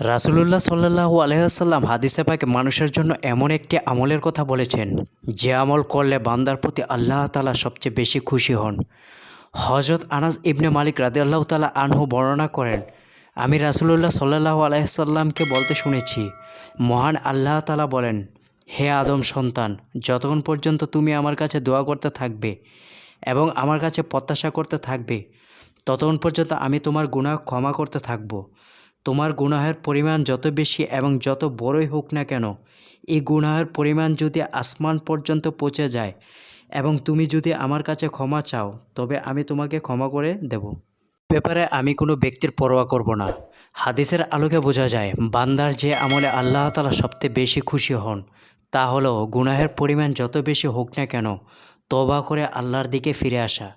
রাসুলুল্লাহ সাল্লাহু আলহাম হাদিসে পাকে মানুষের জন্য এমন একটি আমলের কথা বলেছেন, যে আমল করলে বান্দার প্রতি আল্লাহ তালা সবচেয়ে বেশি খুশি হন। হজরত আনাস ইবনে মালিক রাদি আল্লাহ তালা আনহু বর্ণনা করেন, আমি রাসুলুল্লাহ সাল্লাহু আলাইসাল্লামকে বলতে শুনেছি, মহান আল্লাহ তালা বলেন, হে আদম সন্তান, যতক্ষণ পর্যন্ত তুমি আমার কাছে দোয়া করতে থাকবে এবং আমার কাছে প্রত্যাশা করতে থাকবে, ততক্ষণ পর্যন্ত আমি তোমার গুনাহ ক্ষমা করতে থাকব। তোমার গুনাহের পরিমাণ যত বেশি এবং যত বড়ই হোক না কেন, এই গুনাহের পরিমাণ যদি আসমান পর্যন্ত পৌঁছে যায় এবং তুমি যদি আমার কাছে ক্ষমা চাও, তবে আমি তোমাকে ক্ষমা করে দেব। ব্যাপারে আমি কোনো ব্যক্তির পরোয়া করব না। হাদিসের আলোকে বোঝা যায়, বান্দার যে আমলে আল্লাহ তালা সবচেয়ে বেশি খুশি হন, তা হলো গুনাহের পরিমাণ যত বেশি হোক না কেন তবা করে আল্লাহর দিকে ফিরে আসা।